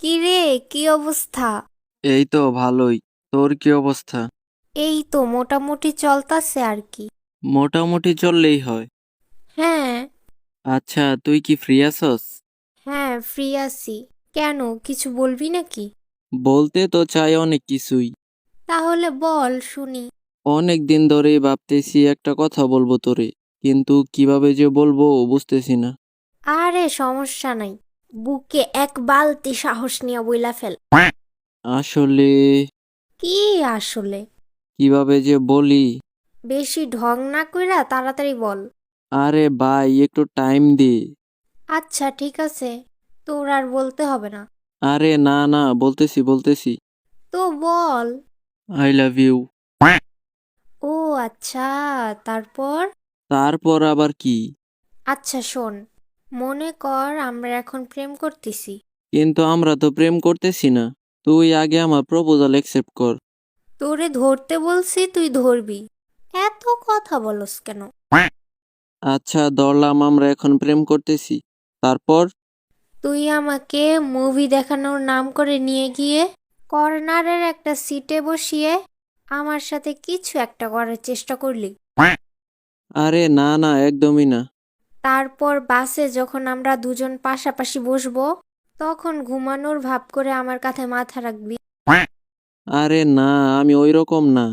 কি রে কি অবস্থা? এই তো ভালোই। তোর কি অবস্থা? এই তো মোটামুটি চলতাছে আর কি। মোটামুটি চললেই হয়। হ্যাঁ। আচ্ছা তুই কি ফ্রি আছস? হ্যাঁ ফ্রি আছি। কেন কিছু বলবি নাকি? বলতে তো চাই অনেক কিছুই। তাহলে বল শুনি। অনেক দিন ধরেই ভাবতেছি একটা কথা বলব তোরে কিন্তু কীভাবে যে বলব বুঝতেছি না। আরে সমস্যা নাই। বুকে এক বালতি সাহস নিয়ে বইলা ফেল। আসলে কি আসলে? কীভাবে যে বলি? বেশি ঢং না কইরা তাড়াতাড়ি বল। আরে ভাই একটু টাইম দে। আচ্ছা ঠিক আছে। তোর আর বলতে হবে না। আরে না না বলতেছি বলতেছি। তো বল। আই লাভ ইউ ও আচ্ছা তারপর? তারপর আবার কি? আচ্ছা শোন। মনে কর আমরা এখন প্রেম করতেছি। কিন্তু আমরা তো প্রেম করতেছি না। তুই আগে আমার প্রপোজাল অ্যাকসেপ্ট কর। তোরে ধরতে বলছি তুই ধরবি। এত কথা বলস কেন? আচ্ছা ধরলাম আমরা এখন প্রেম করতেছি। তারপর? তুই আমাকে মুভি দেখানোর নাম করে নিয়ে গিয়ে কর্নারের একটা সিটে বসিয়ে আমার সাথে কিছু একটা করার চেষ্টা করলি। আরে না না একদমই না। তারপর বাসে যখন আমরা দুজন পাশাপাশি বসবো তখন ঘুমানোর ভাব করে আমার কাছে মাথা রাখবি। আরে না আমি ওই রকম না।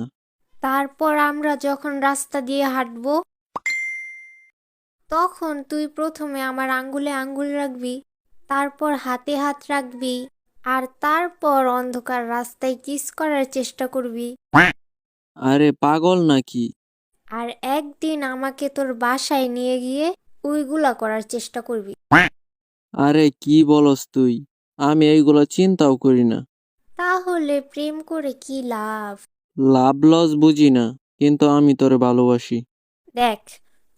তারপর আমরা যখন রাস্তা দিয়ে হাঁটবো তখন তুই প্রথমে আমার আঙ্গুলে আঙ্গুল রাখবি তারপর হাতে হাত রাখবি আর তারপর অন্ধকার রাস্তায় কিস করার চেষ্টা করবি। আরে পাগল নাকি? আর একদিন আমাকে তোর বাসায় নিয়ে গিয়ে ওইগুলা করার চেষ্টা করবি। আরে কি বলস তুই? আমি এইগুলো চিন্তাও করি না। তাহলে প্রেম করে কি লাভ? লাভ লস বুঝি না কিন্তু আমি তোরে ভালোবাসি। দেখ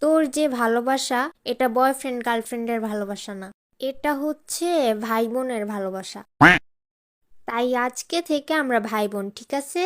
তোর যে ভালোবাসা এটা বয়ফ্রেন্ড গার্লফ্রেন্ডের ভালোবাসা না। এটা হচ্ছে ভাই বোনের ভালোবাসা। তাই আজকে থেকে আমরা ভাই বোন ঠিক আছে?